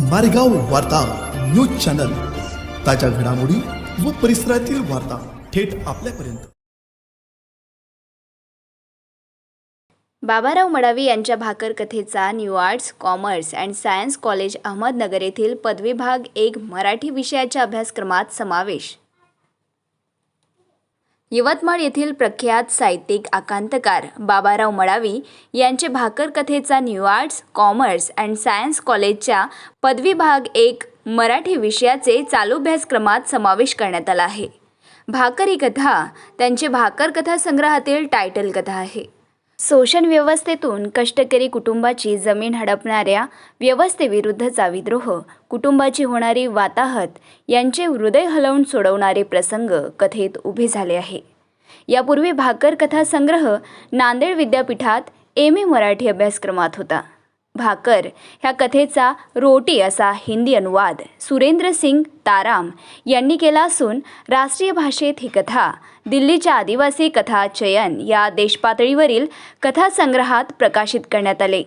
मारेगाव वार्ता news channel. ताज्या घडामोडी व परिसरातील वार्ता थेट आपल्यापर्यंत. बाबाराव मडावी यांच्या भाकर कथेचा New Arts Commerce and Science College Ahmednagar येथील पदविभाग एक मराठी विषयाच्या अभ्यासक्रमात समावेश. यवतमाळ येथील प्रख्यात साहित्यिक आकांतकार बाबाराव मडावी यांचे भाकर कथेचा New Arts Commerce and Science कॉलेजच्या पदवीभाग एक मराठी विषयाचे चालू अभ्यासक्रमात समावेश करण्यात आला आहे. भाकर ही कथा त्यांचे भाकर कथा संग्रहातील टायटल कथा आहे. शोषण व्यवस्थेतून कष्टकरी कुटुंबाची जमीन हडपणाऱ्या व्यवस्थेविरुद्धचा विद्रोह कुटुंबाची होणारी वाताहत यांचे हृदय हलवून सोडवणारे प्रसंग कथेत उभे झाले आहे. यापूर्वी भाकर कथा संग्रह नांदेड विद्यापीठात एम ए मराठी अभ्यासक्रमात होता. भाकर. ह्या कथेचा रोटी असा हिंदी अनुवाद. सुरेंद्र सिंग ताराम यांनी केला असून राष्ट्रीय भाषेत ही कथा दिल्लीच्या आदिवासी कथा चयन या देशपातळीवरील कथासंग्रहात प्रकाशित करण्यात आले.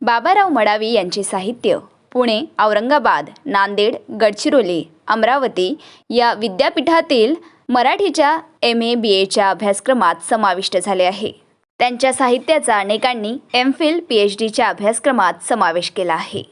बाबाराव मडावी यांचे साहित्य पुणे औरंगाबाद नांदेड गडचिरोली अमरावती या विद्यापीठातील मराठीच्या एम ए बी एच्या अभ्यासक्रमात समाविष्ट झाले आहे. त्यांच्या साहित्याचा अनेकांनी एम फिल पी एच डीच्या अभ्यासक्रमात समावेश केला आहे.